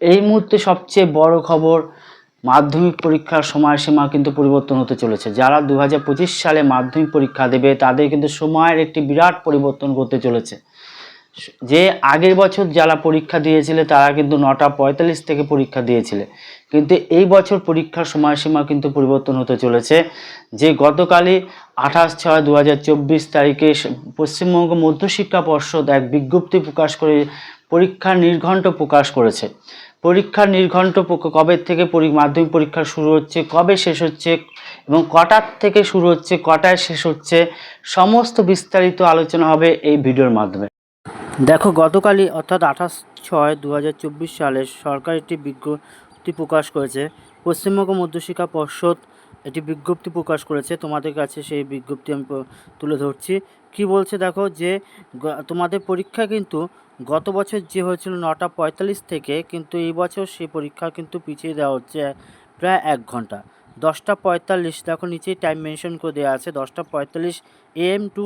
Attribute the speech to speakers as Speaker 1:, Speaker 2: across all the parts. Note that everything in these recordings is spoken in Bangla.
Speaker 1: এই মুহূর্তে সবচেয়ে বড় খবর, মাধ্যমিক পরীক্ষার সময়সীমা কিন্তু পরিবর্তন হতে চলেছে। যারা দু হাজার পঁচিশ সালে মাধ্যমিক পরীক্ষা দেবে, তাদের কিন্তু সময়ের একটি বিরাট পরিবর্তন করতে চলেছে। যে আগের বছর যারা পরীক্ষা দিয়েছিলে, তারা কিন্তু নটা পঁয়তাল্লিশ থেকে পরীক্ষা দিয়েছিলে। কিন্তু এই বছর পরীক্ষার সময়সীমা কিন্তু পরিবর্তন হতে চলেছে, যে গতকালই আঠাশ ছয় দু তারিখে পশ্চিমবঙ্গ মধ্যশিক্ষা পর্ষদ এক বিজ্ঞপ্তি প্রকাশ করে পরীক্ষার নির্ঘণ্ট প্রকাশ করেছে। পরীক্ষার নির্ঘণ্ট কবে থেকে মাধ্যমিক পরীক্ষা শুরু হচ্ছে, কবে শেষ হচ্ছে এবং কটার থেকে শুরু হচ্ছে, কটায় শেষ হচ্ছে, সমস্ত বিস্তারিত আলোচনা হবে এই ভিডিওর মাধ্যমে। দেখো, গতকালই অর্থাৎ আঠাশ ছয় দু সালে সরকার একটি বিজ্ঞপ্তি প্রকাশ করেছে, পশ্চিমবঙ্গ মধ্যশিক্ষা পর্ষদ একটি বিজ্ঞপ্তি প্রকাশ করেছে। তোমাদের কাছে সেই বিজ্ঞপ্তি আমি তুলে ধরছি। কি বলছে দেখো যে তোমাদের পরীক্ষা কিন্তু গত বছর যে হয়েছিল নটা পঁয়তাল্লিশ থেকে, কিন্তু এই বছর সেই পরীক্ষা কিন্তু পিছিয়ে দেওয়া হচ্ছে প্রায় এক ঘণ্টা। দশটা পঁয়তাল্লিশ, দেখো নিচেই টাইম মেনশন করে দেওয়া আছে, দশটা পঁয়তাল্লিশ এএম টু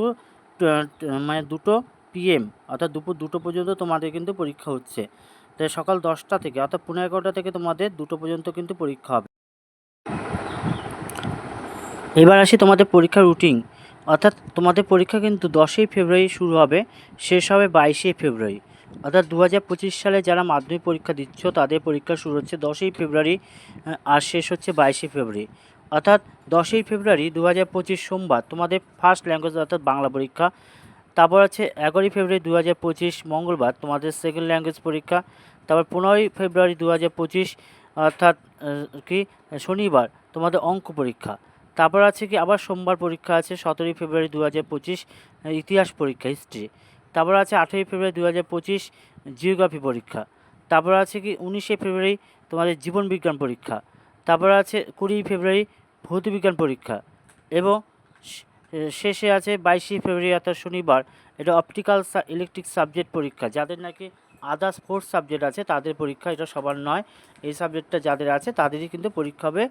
Speaker 1: মানে দুটো পিএম অর্থাৎ দুপুর দুটো পর্যন্ত তোমাদের কিন্তু পরীক্ষা হচ্ছে। তাই সকাল দশটা থেকে, অর্থাৎ পনেরো এগারোটা থেকে তোমাদের দুটো পর্যন্ত কিন্তু পরীক্ষা হবে। এবার আসি তোমাদের পরীক্ষার রুটিন অর্থাৎ তোমাদের পরীক্ষা কিন্তু দশই ফেব্রুয়ারি শুরু হবে, শেষ হবে বাইশে ফেব্রুয়ারি। অর্থাৎ দু হাজার পঁচিশ সালে যারা মাধ্যমিক পরীক্ষা দিচ্ছ, তাদের পরীক্ষা শুরু হচ্ছে দশই ফেব্রুয়ারি আর শেষ হচ্ছে বাইশে ফেব্রুয়ারি। অর্থাৎ দশই ফেব্রুয়ারি দু হাজার পঁচিশ সোমবার তোমাদের ফার্স্ট ল্যাঙ্গুয়েজ অর্থাৎ বাংলা পরীক্ষা। তারপর আছে এগারোই ফেব্রুয়ারি দু হাজার পঁচিশ, মঙ্গলবার তোমাদের সেকেন্ড ল্যাঙ্গুয়েজ পরীক্ষা। তারপর পনেরোই ফেব্রুয়ারি দু হাজার পঁচিশ, অর্থাৎ কি? শনিবার তোমাদের অঙ্ক পরীক্ষা। তারপর আছে কি, আবার সোমবার পরীক্ষা আছে, সতেরোই ফেব্রুয়ারি দু হাজার পঁচিশ ইতিহাস পরীক্ষা, হিস্ট্রি। তারপর আছে আঠেরোই ফেব্রুয়ারি দু হাজার পঁচিশ, জিওগ্রাফি পরীক্ষা। তারপর আছে কি, উনিশে ফেব্রুয়ারি তোমাদের জীবন বিজ্ঞান পরীক্ষা। তারপর আছে কুড়ি ফেব্রুয়ারি ভৌত বিজ্ঞান পরীক্ষা। এবং শেষে আছে বাইশে ফেব্রুয়ারি অর্থাৎ শনিবার, এটা অপটিক্যাল ইলেকট্রিক সাবজেক্ট পরীক্ষা। যাদের নাকি আদার্স ফোর্থ সাবজেক্ট আছে, তাদের পরীক্ষা এটা সবার নয়। এই সাবজেক্টটা যাদের আছে, তাদেরই কিন্তু পরীক্ষা হবে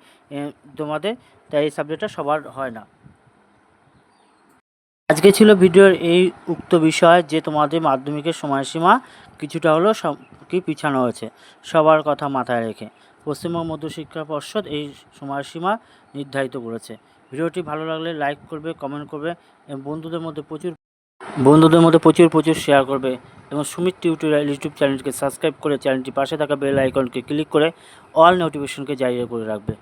Speaker 1: তোমাদের, তাই এই সাবজেক্টটা সবার হয় না। আজকে ছিল ভিডিওর এই উক্ত বিষয় যে তোমাদের মাধ্যমিকের সময়সীমা কিছুটা সব কি পিছানো হয়েছে, সবার কথা মাথায় রেখে। পশ্চিমবঙ্গ মধ্যশিক্ষা পর্ষদ এই সময়সীমা নির্ধারিত করেছে। ভিডিওটি ভালো লাগলে লাইক করবে কমেন্ট করবে, এবং বন্ধুদের মধ্যে প্রচুর বন্ধুদের মধ্যে প্রচুর প্রচুর শেয়ার করবে এবং সুমিত টিউটোরিয়াল ইউটিউব চ্যানেলকে সাবস্ক্রাইব করে চ্যানেলটি পাশে থাকা বেল আইকনকে ক্লিক করে অল নোটিফিকেশনকে জারি করে রাখবে।